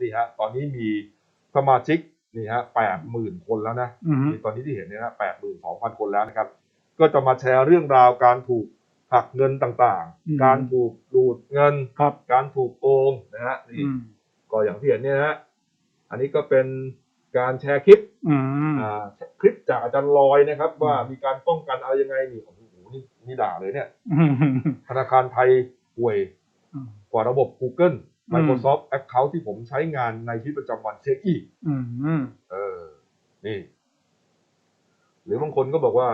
นี่ฮะตอนนี้มีสมาชิกนี่ฮะแปดหมื่นคนแล้วนะอืมนี่ตอนนี้ที่เห็นเนี่ยนะแปดหมื่นสองพันคนแล้วนะครับ ก็จะมาแชร์เรื่องราวการถูกหักเงินต่างๆ การถูกดูดเงินครับการถูกโกงนะฮะนี่อืมก็อย่างที่เห็นเนี่ยนะฮะอันนี้ก็เป็นการแชร์คลิปอืมอ่าคลิปจากอาจารย์ลอยนะครับ ว่ามีการป้องกันอะไรยังไงนี่โอ้โหนี่นี่ด่าเลยเนี่ยอืมธนาคารไทยห่วยอืมกว่าระบบ Google อืม Microsoft Account ที่ผมใช้งานในชีวิตประจำวันเช็คอีกอืมเออ นี่ หรือบางคนก็บอกว่า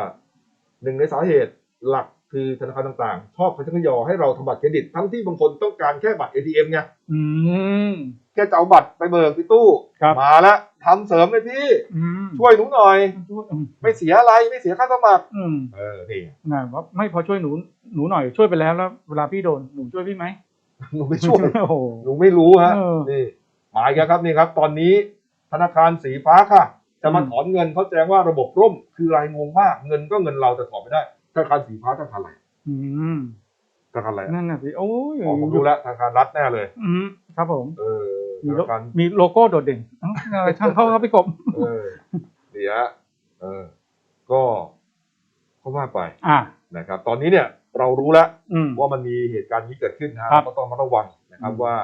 หนึ่งในสาเหตุหลักคือธนาคารต่างๆ ชอบขยอให้เราทำบัตรเครดิต ทั้งที่บางคนต้องการแค่บัตร ATM ไงอืมแค่จะเอาบัตรไปเบิกที่ตู้ครับมาแล้วทำเสริมเลยพี่อืมช่วยหนูหน่อยช่วยอืมไม่เสียอะไรไม่เสียค่าสมัครอืมเออนี่นะว่าไม่พอช่วยหนูหนูหน่อยช่วยไปแล้วแล้ว เวลาพี่โดนหนูช่วยพี่ไหม หนูไม่ช่วยโอ้โหหนูไม่รู้ฮะเออ นี่หมายกันครับนี่ครับ ตอนนี้ธนาคารสีฟ้าค่ะ จะมาอืมถอนเงินเขาแจ้งว่าระบบร่ม คือรายงงมากเงินก็เงินเราแต่ถอนไม่ได้ธนาคารสีฟ้าธนาคารอะไรอืมธนาคารอะไรนั่นน่ะสิโอ้ยอ๋อผมรู้แล้วธนาคารรัฐแน่เลย อืมครับผม เออธมีโลนาคารมีโลโก้โดดเด่นเอ้าอะไรช่างเขาครับพี่กบ เออเดี๋ยวเออก็ก็ว่าไป อ่านะครับ ตอนนี้เนี่ย เรารู้แล้วอืม ว่ามันมีเหตุการณ์นี้เกิดขึ้นนะฮะครับก็ต้องมาระวังนะครับอืมว่า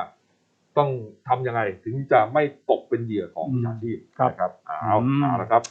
ต้องทำยังไงถึงจะไม่ตกเป็นเหยื่อของมิจฉาชีพครับนะครับเอาอืม เอาละครับ